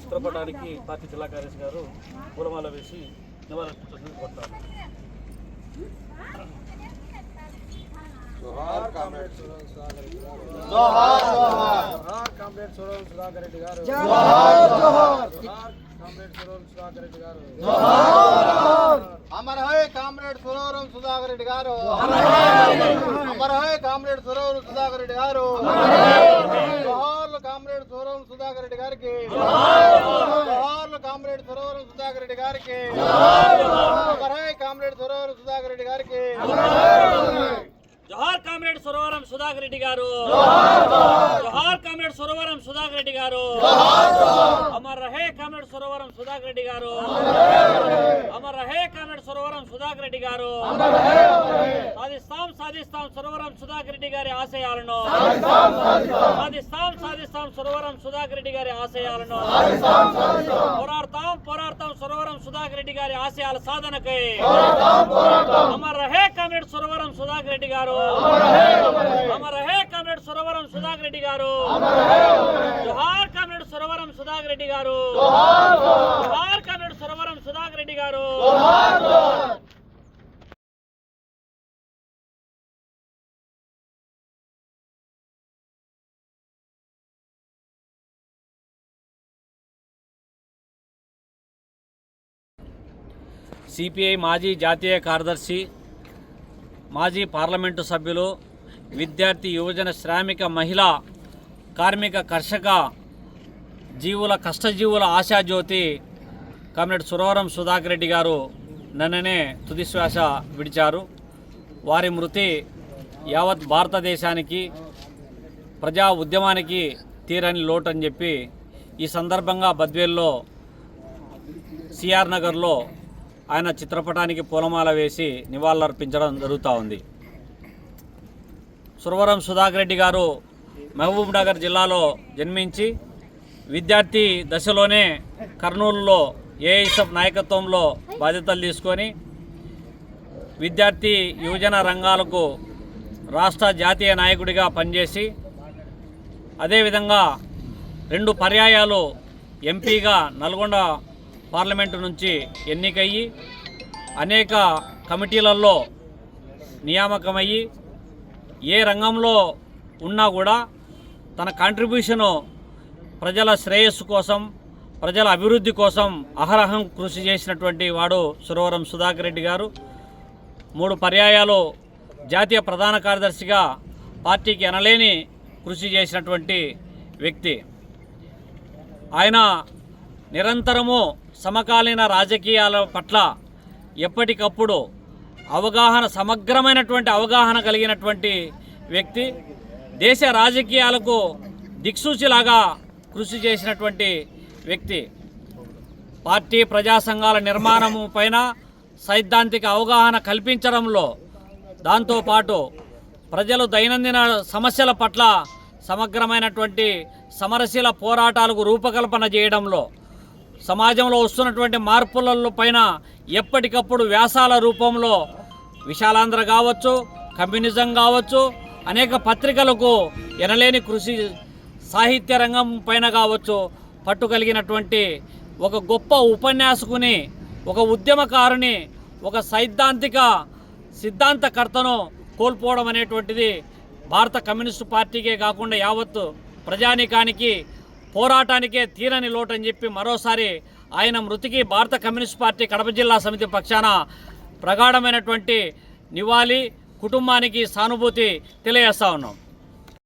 చిత్రపటానికి పార్టీ జిల్లా కార్యదర్శి గారు పూలమాల వేసి నివాళులు కొడతారు జోహార్ కామ్రేడ్ సురవరం సుధాకర్ రెడ్డి గారు. జోహార్ కామ్రేడ్ సురవరం సుధాకర్ రెడ్డి గారు. అమర్ హై కామ్రేడ్ సురవరం సుధాకర్ రెడ్డి గారు. అమర్ హై కామ్రేడ్ సురవరం సుధాకర్ రెడ్డి గారు కామ్రేడ్ సురవరం సుధాకర్ రెడ్డి గారికి జోహార్లు కామ్రేడ్ సురవరం సుధాకర్ రెడ్డి గారికి అమర్ కామ్రేడ్ సురవరం సుధాకర్ రెడ్డి గారికి జోహార్ కామ్రేడ్ సురవరం సుధాకర్ రెడ్డి గారు జోహార్ కామ్రేడ్ సురవరం సుధాకర్ రెడ్డి గారు అమర్ రహే కామ్రేడ్ సురవరం సుధాకర్ రెడ్డి గారు అమర్ రహే కామ్రేడ్ సురవరం సుధాకర్ రెడ్డి గారు సాధిస్తాం సురవరం సుధాకర్ రెడ్డి గారి ఆశయాలను. సాధిస్తాం సాధిస్తాం. సురవరం సుధాకర్ రెడ్డి గారి ఆశయాలను. పోరాడతాం పోరాడతాం సురవరం సుధాకర్ రెడ్డి గారి ఆశయాల సాధనకై. అమర్ రహే కామ్రేడ్ సురవరం సుధాకర్ రెడ్డి గారు. అమర్ రహే కామ్రేడ్ సురవరం సుధాకర్ రెడ్డి గారు. జోహార్ కామ్రేడ్ సురవరం సుధాకర్ రెడ్డి గారు. జోహార్ కామ్రేడ్ సురవరం సుధాకర్ రెడ్డి గారు. సిపిఐ మాజీ జాతీయ కార్యదర్శి మాజీ పార్లమెంటు సభ్యులు విద్యార్థి యువజన శ్రామిక మహిళ కార్మిక కర్షక జీవుల కష్టజీవుల ఆశాజ్యోతి కామ్రేడ్ సురవరం సుధాకర్ రెడ్డి గారు నిన్ననే తుదిశ్వాస విడిచారు. వారి మృతి యావత్ భారతదేశానికి ప్రజా ఉద్యమానికి తీరని లోటు అని చెప్పి ఈ సందర్భంగా బద్వేల్లో సిఆర్ నగర్లో ఆయన చిత్రపటానికి పూలమాల వేసి నివాళులర్పించడం జరుగుతూ ఉంది. సురవరం సుధాకర్ రెడ్డి గారు మహబూబ్ నగర్ జిల్లాలో జన్మించి విద్యార్థి దశలోనే కర్నూలులో ఏఐసఫ్ నాయకత్వంలో బాధ్యతలు తీసుకొని విద్యార్థి యువజన రంగాలకు రాష్ట్ర జాతీయ నాయకుడిగా పనిచేసి అదేవిధంగా రెండు పర్యాయాలు ఎంపీగా నల్గొండ పార్లమెంటు నుంచి ఎన్నికయ్యి అనేక కమిటీలలో నియామకమయ్యి ఏ రంగంలో ఉన్నా కూడా తన కాంట్రిబ్యూషను ప్రజల శ్రేయస్సు కోసం ప్రజల అభివృద్ధి కోసం అహరహం కృషి చేసినటువంటి వాడు సురవరం సుధాకర్ రెడ్డి గారు. మూడు పర్యాయాలు జాతీయ ప్రధాన కార్యదర్శిగా పార్టీకి ఎనలేని కృషి చేసినటువంటి వ్యక్తి. ఆయన నిరంతరము సమకాలీన రాజకీయాల పట్ల ఎప్పటికప్పుడు అవగాహన సమగ్రమైనటువంటి అవగాహన కలిగినటువంటి వ్యక్తి దేశ రాజకీయాలకు దిక్సూచిలాగా కృషి చేసినటువంటి వ్యక్తి. పార్టీ ప్రజా సంఘాల నిర్మాణము పైన సైద్ధాంతిక అవగాహన కల్పించడంలో దాంతోపాటు ప్రజలు దైనందిన సమస్యల పట్ల సమగ్రమైనటువంటి సమరశీల పోరాటాలకు రూపకల్పన చేయడంలో సమాజంలో వస్తున్నటువంటి మార్పులలో పైన ఎప్పటికప్పుడు వ్యాసాల రూపంలో విశాలాంధ్ర కావచ్చు కమ్యూనిజం కావచ్చు అనేక పత్రికలకు ఎనలేని కృషి సాహిత్య రంగం పైన కావచ్చు పట్టు కలిగినటువంటి ఒక గొప్ప ఉపన్యాసకుని ఒక ఉద్యమకారుని ఒక సైద్ధాంతిక సిద్ధాంతకర్తను కోల్పోవడం అనేటువంటిది భారత కమ్యూనిస్టు పార్టీకే కాకుండా యావత్తు ప్రజానీకానికి పోరాటానికే తీరని లోటు అని చెప్పి మరోసారి ఆయన మృతికి భారత కమ్యూనిస్ట్ పార్టీ కడప జిల్లా సమితి పక్షాన ప్రగాఢమైనటువంటి నివాళి కుటుంబానికి సానుభూతి తెలియజేస్తా ఉన్నాం.